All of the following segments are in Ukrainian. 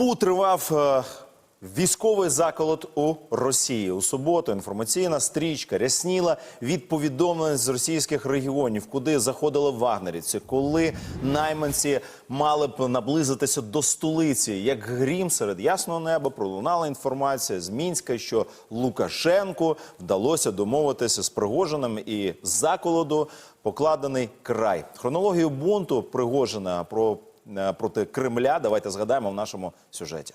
У тривав е, військовий заколот у Росії. У суботу інформаційна стрічка рясніла від повідомлень з російських регіонів, куди заходили вагнерівці, коли найманці мали б наблизитися до столиці. Як грім серед ясного неба пролунала інформація з Мінська, що Лукашенку вдалося домовитися з Пригожиним і заколоду покладений край. Хронологію бунту Пригожина про проти Кремля. Давайте згадаємо в нашому сюжеті.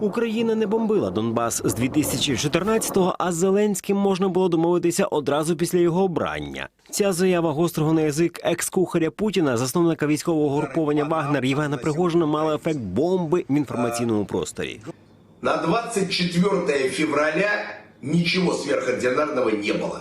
Україна не бомбила Донбас з 2014-го, а з Зеленським можна було домовитися одразу після його обрання. Ця заява гострого на язик екс-кухаря Путіна, засновника військового груповання Вагнер Євгена Пригожина, мала ефект бомби в інформаційному просторі. На 24 февраля ничего сверхординарного не было.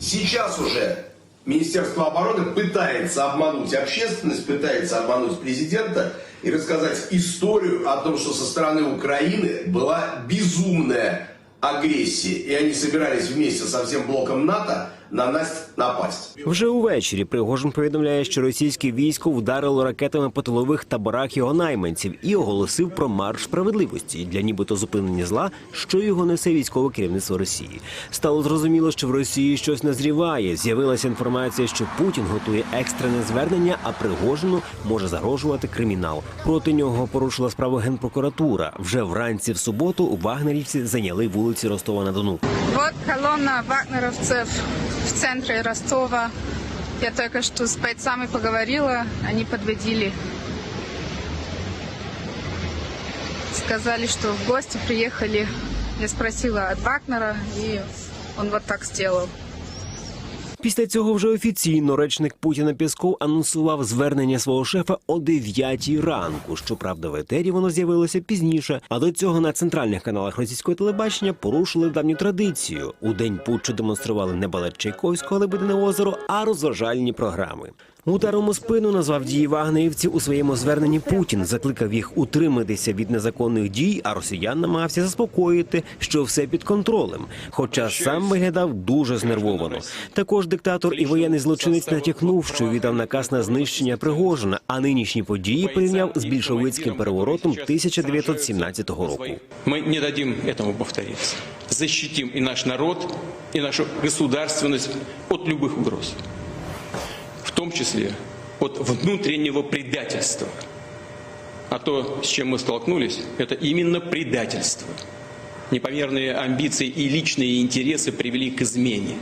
Сейчас уже Министерство обороны пытается обмануть общественность, пытается обмануть президента и рассказать историю о том, что со стороны Украины была безумная агрессия. И они собирались вместе со всем блоком НАТО на нас напасть. Вже увечері Пригожин повідомляє, що російське військо вдарило ракетами по тилових таборах його найманців і оголосив про марш справедливості для нібито зупинення зла, що його несе військове керівництво Росії. Стало зрозуміло, що в Росії щось назріває. З'явилася інформація, що Путін готує екстрене звернення, а Пригожину може загрожувати кримінал. Проти нього порушила справу генпрокуратура. Вже вранці в суботу вагнерівці зайняли вулиці Ростова на Дону. Вот колонна вагнеровцев в центре Ростова. Я только что с бойцами поговорила, они подводили. Сказали, что в гости приехали. Я спросила от Вагнера, и он вот так сделал. Після цього вже офіційно речник Путіна Пєсков анонсував звернення свого шефа о 9 ранку. Щоправда, в етері воно з'явилося пізніше. А до цього на центральних каналах російського телебачення порушили давню традицію. У день путчу демонстрували не балет Чайковського Лебедине озеро, а розважальні програми. Ударом у спину назвав дії вагнерівців у своєму зверненні Путін, закликав їх утриматися від незаконних дій, а росіян намагався заспокоїти, що все під контролем. Хоча сам виглядав дуже знервовано. Також диктатор і воєнний злочинець натякнув, що віддав наказ на знищення Пригожина, а нинішні події порівняв з більшовицьким переворотом 1917 року. Мы не дадим этому повториться. Защитим и наш народ, и нашу государственность от любых угроз. В том числе от внутреннего предательства. А то, с чем мы столкнулись, это именно предательство. Непомерные амбиции и личные интересы привели к измене.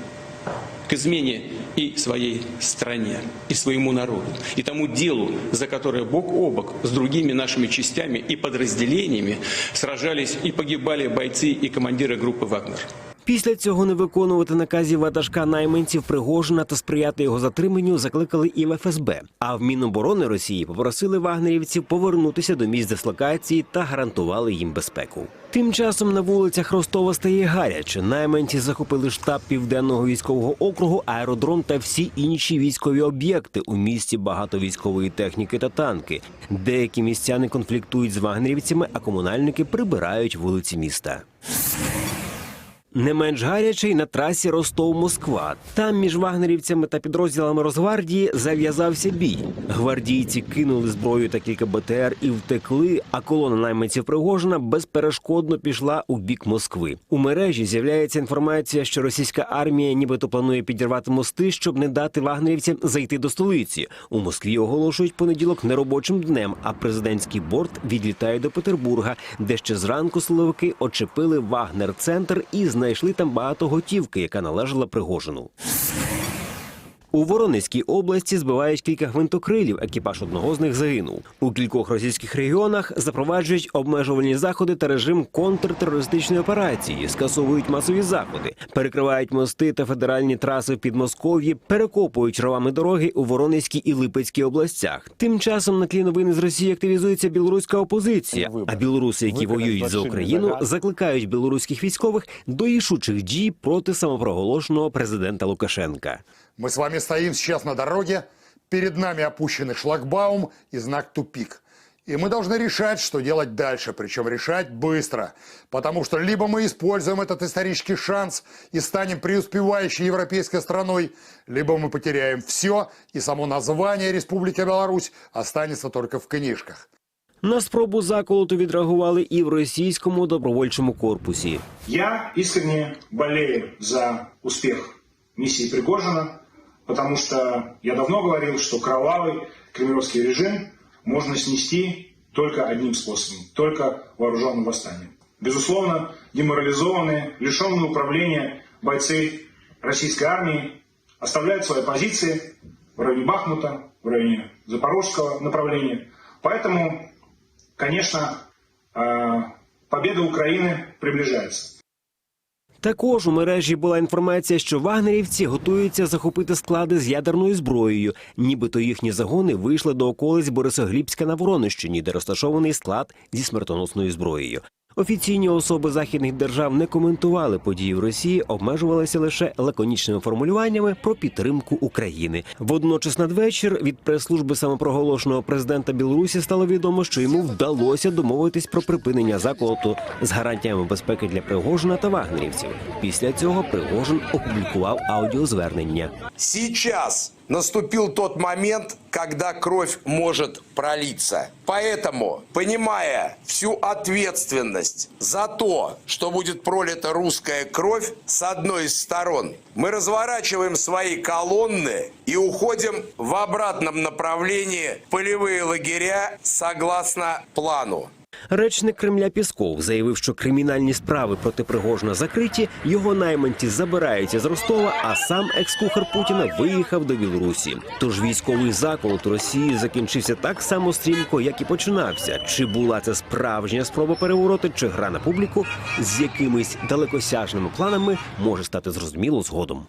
К измене и своей стране, и своему народу, и тому делу, за которое бок о бок с другими нашими частями и подразделениями сражались и погибали бойцы и командиры группы «Вагнер». Після цього не виконувати наказів ватажка найманців Пригожина та сприяти його затриманню закликали і в ФСБ. А в Міноборони Росії попросили вагнерівців повернутися до місць дислокації та гарантували їм безпеку. Тим часом на вулицях Ростова стає гаряче. Найманці захопили штаб південного військового округу, аеродром та всі інші військові об'єкти. У місті багато військової техніки та танки. Деякі містяни конфліктують з вагнерівцями, а комунальники прибирають вулиці міста. Не менш гарячий на трасі Ростов-Москва. Там між вагнерівцями та підрозділами Росгвардії зав'язався бій. Гвардійці кинули зброю та кілька БТР і втекли. А колона найманців Пригожина безперешкодно пішла у бік Москви. У мережі з'являється інформація, що російська армія нібито планує підірвати мости, щоб не дати вагнерівцям зайти до столиці. У Москві оголошують понеділок неробочим днем. А президентський борт відлітає до Петербурга, де ще зранку силовики очепили Вагнер-центр і знайшли там багато готівки, яка належала Пригожину. У Воронезькій області збивають кілька гвинтокрилів. Екіпаж одного з них загинув. У кількох російських регіонах запроваджують обмежувальні заходи та режим контртерористичної операції, скасовують масові заходи, перекривають мости та федеральні траси в Підмосков'ї, перекопують ровами дороги у Воронезькій і Липецькій областях. Тим часом на тлі новини з Росії активізується білоруська опозиція. А білоруси, які воюють за Україну, закликають білоруських військових до рішучих дій проти самопроголошеного президента Лукашенка. Мы с вами стоим сейчас на дороге, перед нами опущенный шлагбаум и знак «Тупик». И мы должны решать, что делать дальше, причем решать быстро. Потому что либо мы используем этот исторический шанс и станем преуспевающей европейской страной, либо мы потеряем все, и само название Республики Беларусь останется только в книжках. На спробу заколоту відреагували і в російському добровольчому корпусі. Я искренне болею за успех миссии Пригожина, Потому что я давно говорил, что кровавый кремлевский режим можно снести только одним способом, только вооруженным восстанием. Безусловно, деморализованные, лишенные управления бойцы российской армии оставляют свои позиции в районе Бахмута, в районе Запорожского направления. Поэтому, конечно, э, победа Украины приближается. Також у мережі була інформація, що вагнерівці готуються захопити склади з ядерною зброєю. Нібито їхні загони вийшли до околиць Борисоглібська на Воронищині, де розташований склад зі смертоносною зброєю. Офіційні особи західних держав не коментували події в Росії, обмежувалися лише лаконічними формулюваннями про підтримку України. Водночас надвечір від прес-служби самопроголошеного президента Білорусі стало відомо, що йому вдалося домовитись про припинення заколоту з гарантіями безпеки для Пригожина та вагнерівців. Після цього Пригожин опублікував аудіозвернення. Сейчас наступил тот момент, когда кровь может пролиться. Поэтому, понимая всю ответственность за то, что будет пролита русская кровь с одной из сторон, мы разворачиваем свои колонны и уходим в обратном направлении в полевые лагеря согласно плану. Речник Кремля Пісков заявив, що кримінальні справи проти Пригожина закриті, його найманці забираються з Ростова, а сам екс-кухар Путіна виїхав до Білорусі. Тож військовий заколот Росії закінчився так само стрімко, як і починався. Чи була це справжня спроба перевороту, чи гра на публіку з якимись далекосяжними планами може стати зрозуміло згодом.